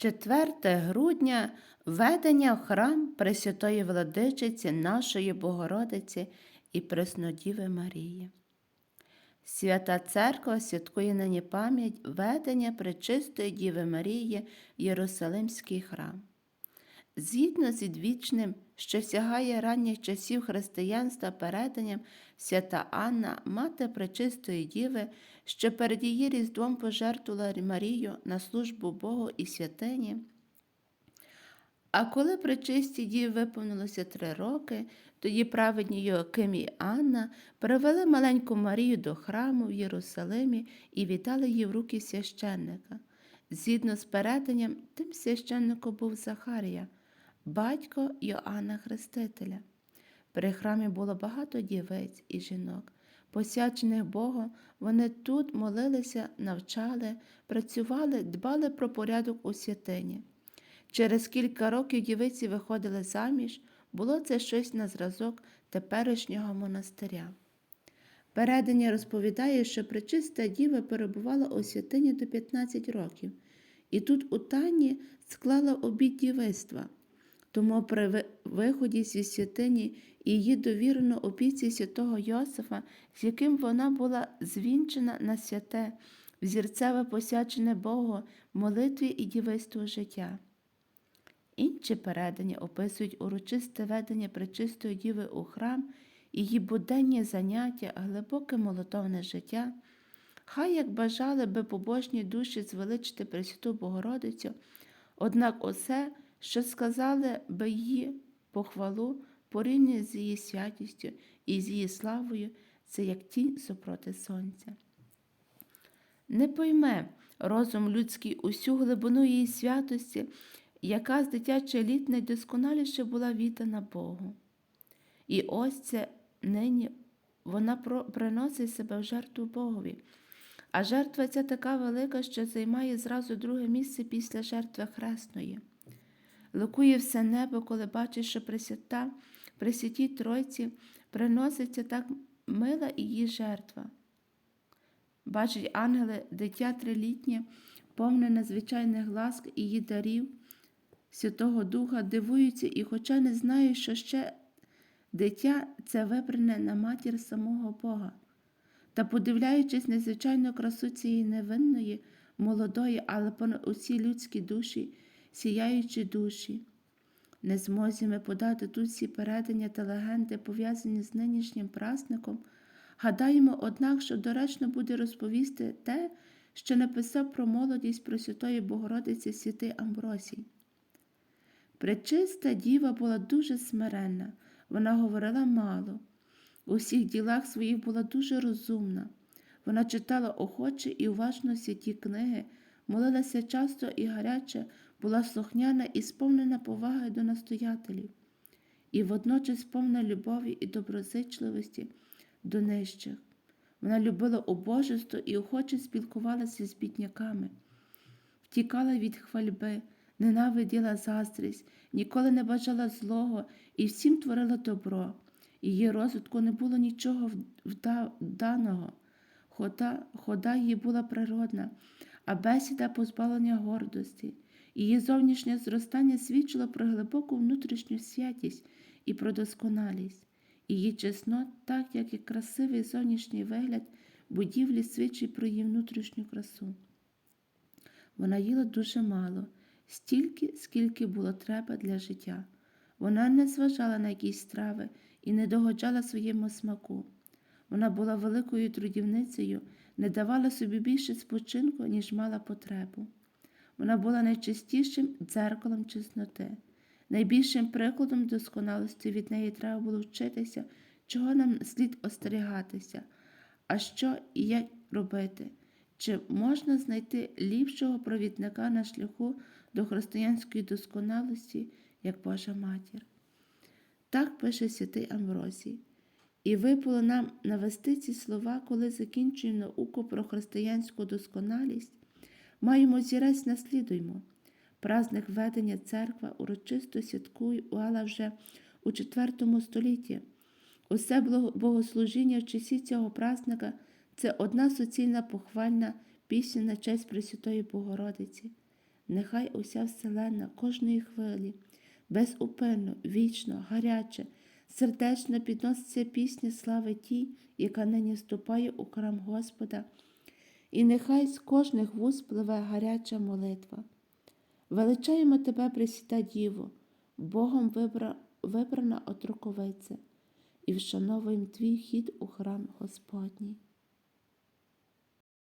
4 грудня ведення в храм Пресвятої Владичиці нашої Богородиці і Преснодіви Марії. Свята Церква святкує нині пам'ять ведення Пречистої Діви Марії в Єрусалимський храм. Згідно з відвічним, що сягає ранніх часів християнства переданням, свята Анна, мати Пречистої Діви, що перед її різдвом пожертвувала Марію на службу Богу і святині. А коли пречистій діві виповнилося три роки, тоді праведні Йоаким і Анна привели маленьку Марію до храму в Єрусалимі і віддали її в руки священника. Згідно з переданням, тим священником був Захарія, батько Йоанна Хрестителя. При храмі було багато дівець і жінок. Посячених Богом, вони тут молилися, навчали, працювали, дбали про порядок у святині. Через кілька років дівиці виходили заміж, було це щось на зразок теперішнього монастиря. Передання розповідає, що пречиста діва перебувала у святині до 15 років, і тут у Тані склала обід дівиства. Тому при виході зі святині її довірено опіці святого Йосифа, з яким вона була звінчена на святе, взірцеве посячене Богу, молитві і дівиству життя. Інші передання описують урочисте ведення Пречистої Діви у храм, її буденні заняття, глибоке молитовне життя. Хай як бажали би побожні душі звеличити Пресвяту Богородицю, однак усе, що сказали би її похвалу, порівняно з її святістю і з її славою, це як тінь супроти сонця. Не пойме розум людський усю глибину її святості, яка з дитяче літ найдосконаліше була віддана Богу. І ось це нині вона приносить себе в жертву Богові. А жертва ця така велика, що займає зразу друге місце після жертви хресної. Ликує все небо, коли бачить, що Пресвята, Пресвятій Тройці приноситься так мила її жертва. Бачить ангели, дитя трилітнє, повне надзвичайних ласк і її дарів, Святого Духа, дивуються і, хоча не знають, що ще дитя це вибране на матір самого Бога. Та, подивляючись незвичайну красу цієї невинної, молодої, але понад усі людські душі, сіяючі душі, не змозі ми подати тут всі передання та легенди, пов'язані з нинішнім праздником, гадаємо, однак, що доречно буде розповісти те, що написав про молодість Пресвятої Богородиці святий Амбросій. Пречиста діва була дуже смиренна, вона говорила мало. У всіх ділах своїх була дуже розумна. Вона читала охоче і уважно святі книги, молилася часто і гаряче, була слухняна і сповнена поваги до настоятелів, і водночас повна любові і доброзичливості до нижчих. Вона любила убожество і охоче спілкувалася з бідняками, втікала від хвальби, ненавиділа заздрість, ніколи не бажала злого і всім творила добро. Її розвитку не було нічого вданого. Хода, хода її була природна, а бесіда позбавлення гордості. Її зовнішнє зростання свідчило про глибоку внутрішню святість і про досконалість. Її чеснот, так як і красивий зовнішній вигляд будівлі свідчить про її внутрішню красу. Вона їла дуже мало, стільки, скільки було треба для життя. Вона не зважала на якісь страви і не догоджала своєму смаку. Вона була великою трудівницею, не давала собі більше спочинку, ніж мала потребу. Вона була найчистішим дзеркалом чесноти, найбільшим прикладом досконалості від неї треба було вчитися, чого нам слід остерігатися, а що і як робити. Чи можна знайти ліпшого провідника на шляху до християнської досконалості, як Божа Матір? Так пише святий Амбросій. І випало нам навести ці слова, коли закінчуємо науку про християнську досконалість, маємо зірець наслідуємо. Праздник ведення церква урочисто святкувала вже у IV столітті. Усе богослужіння в часі цього праздника це одна суцільна похвальна пісня на честь Пресвятої Богородиці. нехай уся вселена кожної хвилі, безупинно, вічно, гаряче, сердечно підноситься пісня слави тій, яка нині вступає у храм Господа, і нехай з кожних вуз пливе гаряча молитва. Величаємо тебе, Пресвята Діво, Богом вибра... вибрана отруковиця, і вшановуємо твій хід у храм Господній.